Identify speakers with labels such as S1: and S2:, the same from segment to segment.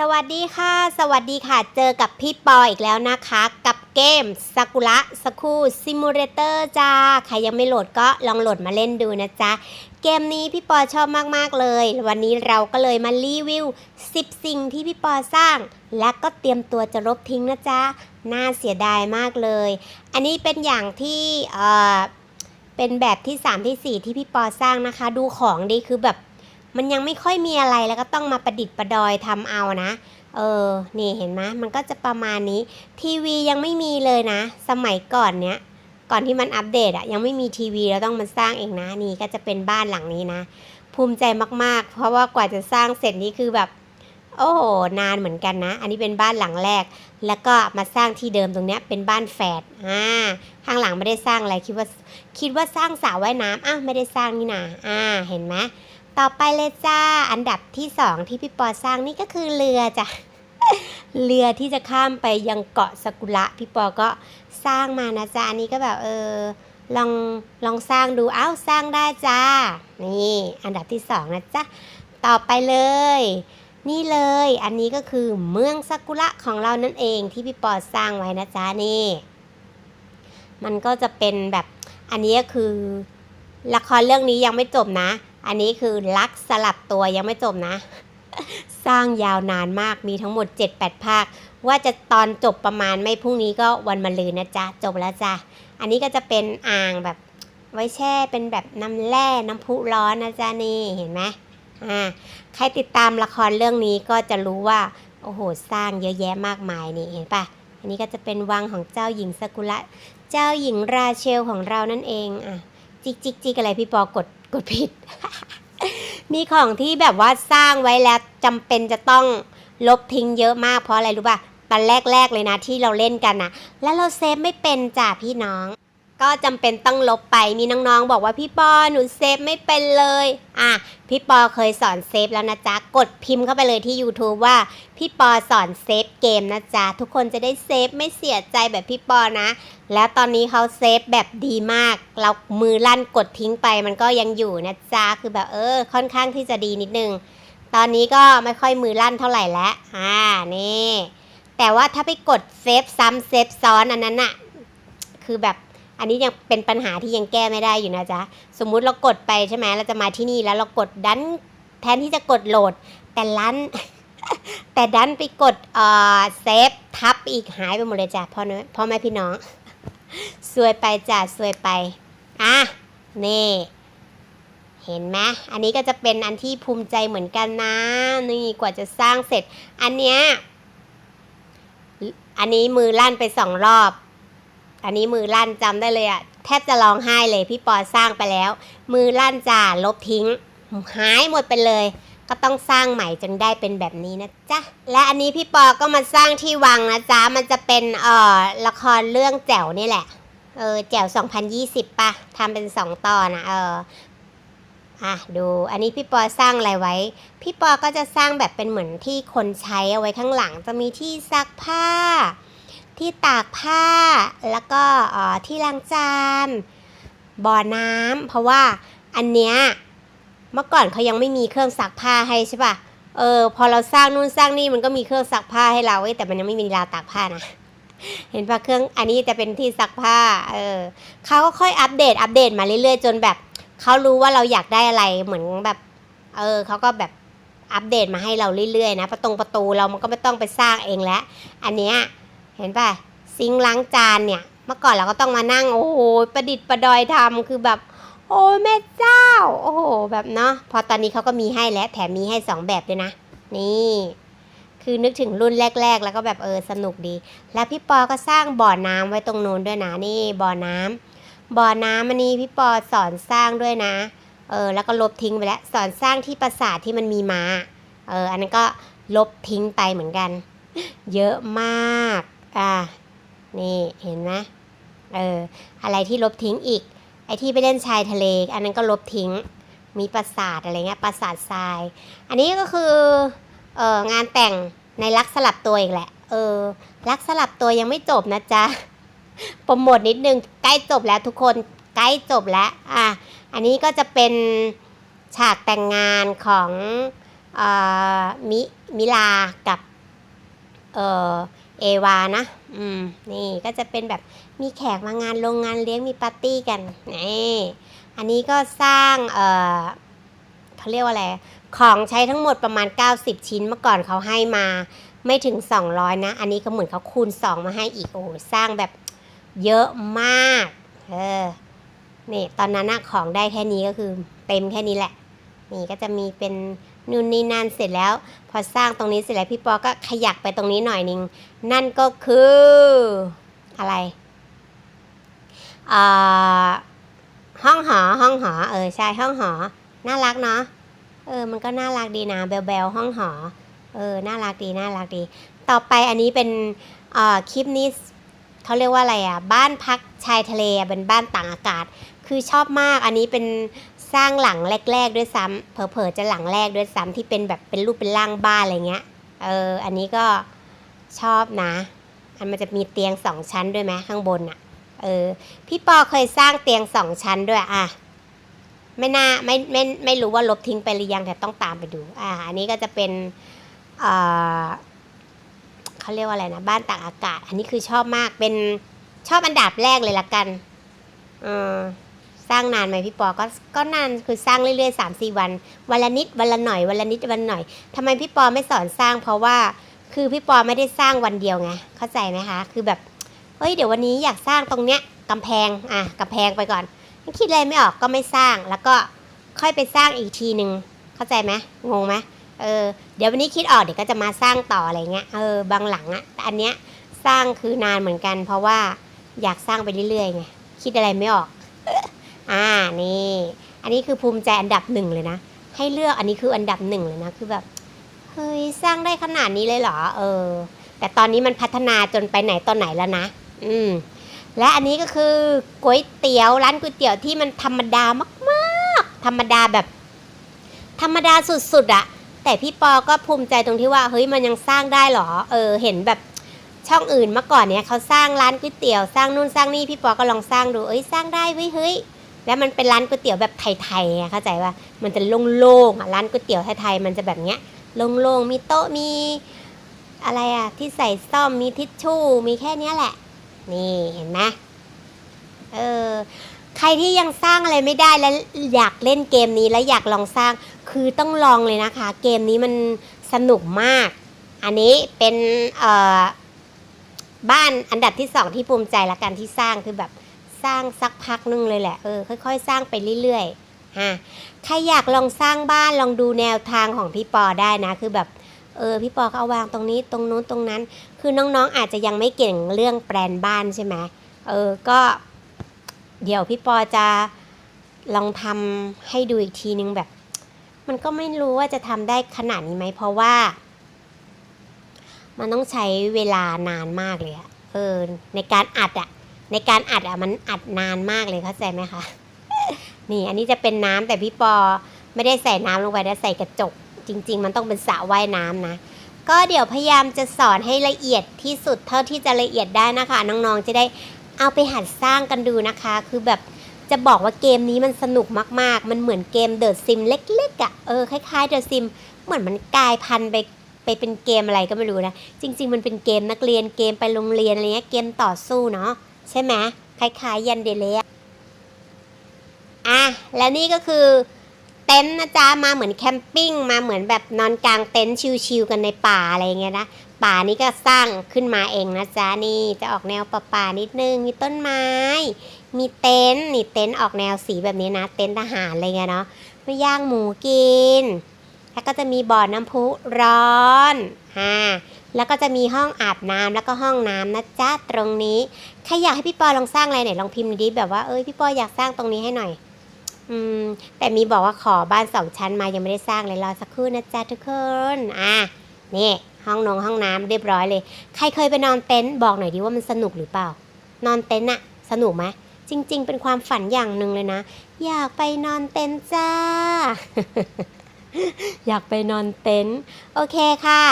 S1: สวัสดีค่ะ สวัสดีค่ะ เจอกับพี่ปออีกแล้วนะคะ กับเกมซากุระสคูซิมูเลเตอร์จ้า ใครยังไม่โหลดก็ลองโหลดมาเล่นดูนะจ๊ะ เกมนี้พี่ปอชอบมาก ๆ เลย วันนี้เราก็เลยมารีวิว 10 สิ่งที่พี่ปอสร้าง และก็เตรียมตัวจะลบทิ้งนะจ๊ะ น่าเสียดายมากเลย อันนี้เป็นอย่างที่เอ่อเป็นแบบที่ 3 ที่ 4 ที่พี่ปอสร้างนะคะ ดูของดีคือแบบ มันยังไม่ค่อยมีอะไรแล้วก็ต้องมาประดิษฐ์ประดอยทำเอานะเออนี่เห็นไหมมันก็จะประมาณนี้ ทีวียังไม่มีเลยนะ สมัยก่อนเนี้ยก่อนที่มันอัปเดตอะยังไม่มีทีวีเราต้องมาสร้างเองนะนี่ก็จะเป็นบ้านหลังนี้นะ ภูมิใจมากๆ เพราะว่ากว่าจะสร้างเสร็จนี่คือแบบโอ้โหนานเหมือนกันนะ อันนี้เป็นบ้านหลังแรก แล้วก็มาสร้างที่เดิมตรงเนี้ยเป็นบ้านแฝดอ่าข้างหลังไม่ได้สร้างอะไรคิดว่าคิดว่าสร้างสระว่ายน้ำอ้าวไม่ได้สร้างนี่นะอ่าเห็นไหม ต่อไปเลยจ้า อันดับที่สองที่พี่ปอสร้างนี่ก็คือเรือจ้ะ เรือที่จะข้ามไปยังเกาะสกุระพี่ปอก็สร้างมานะจ๊ะอันนี้ก็แบบเออลองลองสร้างดูอ้าวสร้างได้จ้า นี่ อันดับที่สองนะจ๊ะ ต่อไปเลย นี่เลย อันนี้ก็คือเมืองซากุระของเรานั่นเองที่พี่ปอสร้างไว้นะจ๊ะนี่ มันก็จะเป็นแบบ อันนี้ก็คือ ละครเรื่องนี้ยังไม่จบนะ อันนี้คือรักสลับตัวยังไม่จบนะ สร้างยาวนานมากมีทั้งหมด 7-8 ภาค ว่าจะตอนจบประมาณไม่พรุ่งนี้ก็วันมะรืนนะจ๊ะ จบแล้วจ้ะ อันนี้ก็จะเป็นอ่างแบบไว้แช่เป็นแบบน้ำแร่น้ำพุร้อนนะจ๊ะนี่เห็นไหมอ่าใครติดตามละครเรื่องนี้ก็จะรู้ว่าโอ้โหสร้างเยอะแยะมากมายนี่เห็นปะอันนี้ก็จะเป็นวังของเจ้าหญิงสกุระเจ้าหญิงราเชลของเรานั่นเองอะจิกจิกจิกอะไรพี่ปอกดกดผิด มีของที่แบบว่าสร้างไว้แล้วจำเป็นจะต้องลบทิ้งเยอะมากเพราะอะไรรู้ป่ะตอนแรกๆเลยนะที่เราเล่นกันนะแล้วเราเซฟไม่เป็นจ้ะพี่น้อง ก็จำเป็นต้องลบไปมีน้องๆ บอกว่าพี่ปอหนูเซฟไม่เป็นเลย อะ พี่ปอเคยสอนเซฟแล้วนะจ๊ะ กดพิมพ์เข้าไปเลยที่ YouTube ว่า พี่ปอสอนเซฟเกมนะจ๊ะ ทุกคนจะได้เซฟไม่เสียใจแบบพี่ปอนะ แล้วตอนนี้เขาเซฟแบบดีมาก เรามือลั่นกดทิ้งไปมันก็ยังอยู่นะจ๊ะ คือแบบเออ ค่อนข้างที่จะดีนิดนึง ตอนนี้ก็ไม่ค่อยมือลั่นเท่าไหร่แล้วอ่านี่แต่ว่าถ้าไปกดเซฟซ้ำเซฟซ้อนอันนั้นอะคือแบบ อันนี้ยังเป็นปัญหาที่ยังแก้ไม่ได้อยู่นะจ๊ะ สมมุติเรากดไปใช่ไหมเราจะมาที่นี่แล้วเรากดดันแทนที่จะกดโหลด แต่ลันแต่ดันไปกดเอ่อเซฟทับอีกหายไปหมดเลยจ้ะพ่อเนอะพ่อแม่พี่น้องสวยไปจ้ะสวยไปอะนี่เห็นไหมอันนี้ก็จะเป็นอันที่ภูมิใจเหมือนกันนะ นี่กว่าจะสร้างเสร็จ อันเนี้ย อันนี้มือลั่นไปสองรอบ อันนี้มือลั่นจำได้เลยอะแทบจะร้องไห้เลยพี่ปอสร้างไปแล้ว มือลั่นจ่าลบทิ้ง หายหมดไปเลย ก็ต้องสร้างใหม่จนได้เป็นแบบนี้นะจ๊ะและอันนี้พี่ปอก็มาสร้างที่วังนะจ๊ะมันจะเป็นเอ่อละครเรื่องแจ๋วนี่แหละเออแจ๋ว2020ป่ะทำเป็นสองตอนนะเอออะดูอันนี้พี่ปอสร้างอะไรไว้ พี่ปอก็จะสร้างแบบเป็นเหมือนที่คนใช้เอาไว้ข้างหลัง จะมีที่ซักผ้า ที่ตากผ้า แล้วก็ที่ล้างจานบ่อน้ำเพราะว่าอันเนี้ยเมื่อก่อนเขายังไม่มีเครื่องซักผ้าให้ใช่ป่ะเออพอเราสร้างนู่นสร้างนี่มันก็มีเครื่องซักผ้าให้เราเว้ยแต่มันยังไม่มีราวตากผ้านะเห็นปะเครื่องอันนี้จะเป็นที่ซักผ้าเออเขาก็ค่อยอัปเดตอัปเดตมาเรื่อยๆ จนแบบเขารู้ว่าเราอยากได้อะไรเหมือนแบบเออเขาก็แบบอัปเดตมาให้เราเรื่อยๆนะประตงประตูเรามันก็ไม่ต้องไปสร้างเองแล้วอันเนี้ย เห็นปะซิงล้างจานเนี่ย เมื่อก่อนเราก็ต้องมานั่ง โอ้โห ประดิษฐ์ประดอยทำคือแบบ โอ้แม่เจ้า โอ้โห แบบเนาะ พอตอนนี้เขาก็มีให้แล้ว แถมมีให้สองแบบด้วยนะ นี่ คือนึกถึงรุ่นแรก ๆ แล้วก็แบบเออสนุกดี แล้วพี่ปอก็สร้างบ่อน้ำไว้ตรงนู้นด้วยนะ นี่บ่อน้ำบ่อน้ำอันนี้พี่ปอสอนสร้างด้วยนะ เออ แล้วก็ลบทิ้งไปแล้ว สอนสร้างที่ปราสาทที่มันมีม้า เออ อันนั้นก็ลบทิ้งไปเหมือนกัน เยอะมาก อ่า นี่เห็นไหมเออ อะไรที่ลบทิ้งอีก ไอ้ที่ไปเล่นชายทะเล อันนั้นก็ลบทิ้ง มีปราสาทอะไรเงี้ย ปราสาททราย อันนี้ก็คือ เอองานแต่งในรักสลับตัวอีกแหละ เออ รักสลับตัวยังไม่จบนะจ๊ะโปรโมทนิดนึง ใกล้จบแล้วทุกคน ใกล้จบแล้ว อะ อันนี้ก็จะเป็นฉากแต่งงานของออมิมิลากับ เออ เอวานะ อืม นี่ก็จะเป็นแบบมีแขกมางานโรงงานเลี้ยงมีปาร์ตี้กัน นี่ อันนี้ก็สร้าง เอ่อเขาเรียกว่าอะไร ของใช้ทั้งหมดประมาณ 90 ชิ้นเมื่อก่อนเขาให้มาไม่ถึง 200 นะ อันนี้ก็เหมือนเขาคูณ 2 มาให้อีก โอ้โหสร้างแบบเยอะมาก เออ นี่ ตอนนั้นนะของได้แค่นี้ก็คือเต็มแค่นี้แหละ นี่ก็จะมีเป็นนู่นนี่นั่นเสร็จแล้ว พอสร้างตรงนี้เสร็จแล้วพี่ปอก็ขยักไปตรงนี้หน่อยนึง นั่นก็คืออะไรอ่าห้องหอห้องหอ เออใช่ห้องหอ น่ารักเนาะเออมันก็น่ารักดีนะเบลเบลห้องหอ เออน่ารักดีน่ารักดี ต่อไปอันนี้เป็นเอ่อคลิปนี้เขาเรียกว่าอะไรอะบ้านพักชายทะเลเป็นบ้านต่างอากาศ คือชอบมากอันนี้เป็น สร้างหลังแรก ๆ ด้วยซ้ำเผลอๆจะหลังแรกด้วยซ้ำที่เป็นแบบเป็นรูปเป็นร่างบ้านอะไรเงี้ย เออ อันนี้ก็ชอบนะ อันมันจะมีเตียงสองชั้นด้วยไหมข้างบนอะ เออ พี่ปอเคยสร้างเตียงสองชั้นด้วยอะไม่น่าไม่ไม่ไม่รู้ว่าลบทิ้งไปหรือยังแต่ต้องตามไปดู อ่า อันนี้ก็จะเป็นเออเขาเรียกว่าอะไรนะบ้านตากอากาศ อันนี้คือชอบมากเป็นชอบอันดับแรกเลยละกัน เออ สร้างนานไหมพี่ปอก็ก็นานคือสร้างเรื่อยๆสามสี่วัน วันละนิดวันละหน่อยวันละนิดวันหน่อยทำไมพี่ปอไม่สอนสร้าง เพราะว่าคือพี่ปอไม่ได้สร้างวันเดียวไงเข้าใจไหมคะ คือแบบเฮ้ยเดี๋ยววันนี้อยากสร้างตรงเนี้ยกำแพงอะกำแพงไปก่อนคิดอะไรไม่ออกก็ไม่สร้างแล้วก็ค่อยไปสร้างอีกทีหนึ่งเข้าใจไหมงงไหมเออเดี๋ยววันนี้คิดออกเดี๋ยวก็จะมาสร้างต่ออะไรเงี้ยเออบางหลังอะแต่อันเนี้ยสร้างคือนานเหมือนกัน เพราะว่าอยากสร้างไปเรื่อยๆไงคิดอะไรไม่ออก อ่านี่ อันนี้คือภูมิใจอันดับหนึ่งเลยนะ ให้เลือกอันนี้คืออันดับหนึ่งเลยนะ คือแบบ เฮ้ย สร้างได้ขนาดนี้เลยเหรอ เออ แต่ตอนนี้มันพัฒนาจนไปไหนตอนไหนแล้วนะ อืม และอันนี้ก็คือก๋วยเตี๋ยวร้านก๋วยเตี๋ยวที่มันธรรมดามากๆ ธรรมดาแบบ ธรรมดาสุดๆอะแต่พี่ปอก็ภูมิใจตรงที่ว่า เฮ้ย มันยังสร้างได้เหรอ เออ เห็นแบบช่องอื่นเมื่อก่อนเนี้ยเขาสร้างร้านก๋วยเตี๋ยวสร้างนู่นสร้างนี่พี่ปอก็ลองสร้างดูเอ้ยสร้างได้เว้ยเฮ้ย แล้วมันเป็นร้านก๋วยเตี๋ยวแบบไทยๆไงเข้าใจว่ามันจะโล่งๆอะร้านก๋วยเตี๋ยวไทยๆมันจะแบบเนี้ยโล่งๆมีโต๊ะมีอะไรอะที่ใส่ซ่อมมีทิชชู่มีแค่เนี้ยแหละ นี่เห็นไหมเออใครที่ยังสร้างอะไรไม่ได้แล้วอยากเล่นเกมนี้แล้วอยากลองสร้างคือต้องลองเลยนะคะ เกมนี้มันสนุกมาก อันนี้เป็นเอ่อบ้านอันดับที่สองที่ภูมิใจละกันที่สร้างคือแบบ สร้างสักพักนึงเลยแหละเออค่อยๆ สร้างไปเรื่อยๆฮะใครอยากลองสร้างบ้านลองดูแนวทางของพี่ปอได้นะ คือแบบเออพี่ปอเขาเอาวางตรงนี้ตรงนู้นตรงนั้น คือน้องๆอาจจะยังไม่เก่งเรื่องแปลนบ้านใช่ไหมเออก็ เดี๋ยวพี่ปอจะลองทำให้ดูอีกทีนึงแบบ มันก็ไม่รู้ว่าจะทำได้ขนาดนี้ไหมเพราะว่า มันต้องใช้เวลานานมากเลยอะเออในการอัดอะ ในการอัดอะมันอัดนานมากเลยเข้าใจไหมคะ นี่อันนี้จะเป็นน้ำแต่พี่ปอไม่ได้ใส่น้ำลงไปนะใส่กระจก จริง ๆ มันต้องเป็นสระว่ายน้ำนะ ก็เดี๋ยวพยายามจะสอนให้ละเอียดที่สุดเท่าที่จะละเอียดได้นะคะ น้องๆจะได้เอาไปหัดสร้างกันดูนะคะ คือแบบจะบอกว่าเกมนี้มันสนุกมากๆ มันเหมือนเกมเดอะซิมเล็กๆอะ่ะ เออคล้ายๆเดอะซิม เหมือนมันกลายพันธุ์ไปไปเป็นเกมอะไรก็ไม่รู้นะ จริง ๆ มันเป็นเกมนักเรียนเกมไปโรงเรียนอะไรเงี้ยเกมต่อสู้เนาะ ใช่ไหมคล้ายๆยันเดเลอะอะแล้วนี่ก็คือเต็นท์นะจ๊ะมาเหมือนแคมปิ้งมาเหมือนแบบนอนกลางเต็นท์ชิลๆกันในป่าอะไรเงี้ยนะป่านี้ก็สร้างขึ้นมาเองนะจ๊ะนี่จะออกแนวป่าๆนิดนึงมีต้นไม้ มีเต็นท์นี่เต็นท์ออกแนวสีแบบนี้นะ เต็นท์ทหารอะไรเงี้ยเนาะไปย่างหมูกิน แล้วก็จะมีบ่อน้ำพุร้อนฮ่า แล้วก็จะมีห้องอาบน้ำแล้วก็ห้องน้ำนะจ๊ะตรงนี้ใครอยากให้พี่ปอลองสร้างอะไรไหนลองพิมพ์ดิแบบว่าเอ้ยพี่ปออยากสร้างตรงนี้ให้หน่อย อืม แต่มีบอกว่าขอบ้านสองชั้นมายังไม่ได้สร้างเลยรอสักครู่นะจ๊ะทุกคนอะนี่ห้องนงห้องน้ำเรียบร้อยเลย ใครเคยไปนอนเต็นท์บอกหน่อยดิว่ามันสนุกหรือเปล่า นอนเต็นท์อะสนุกไหมจริง ๆ เป็นความฝันอย่างหนึ่งเลยนะ อยากไปนอนเต็นท์จ้า อยากไปนอนเต็นท์โอเคค่ะ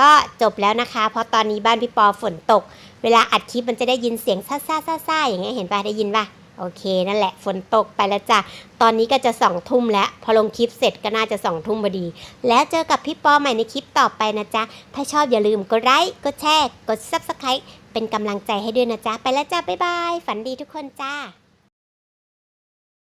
S1: ก็จบแล้วนะคะ เพราะตอนนี้บ้านพี่ปอฝนตก เวลาอัดคลิปมันจะได้ยินเสียงซ่าซ่าซ่าซ่าอย่างเงี้ยเห็นปะได้ยินปะโอเค นั่นแหละฝนตกไปแล้วจ้ะ ตอนนี้ก็จะสองทุ่มแล้ว พอลงคลิปเสร็จก็น่าจะสองทุ่มพอดี แล้วเจอกับพี่ปอใหม่ในคลิปต่อไปนะจ๊ะ ถ้าชอบอย่าลืมกดไลค์กดแชร์ กด Subscribe เป็นกำลังใจให้ด้วยนะจ๊ะ ไปแล้วจ้าบ๊ายบาย ฝันดีทุกคนจ้า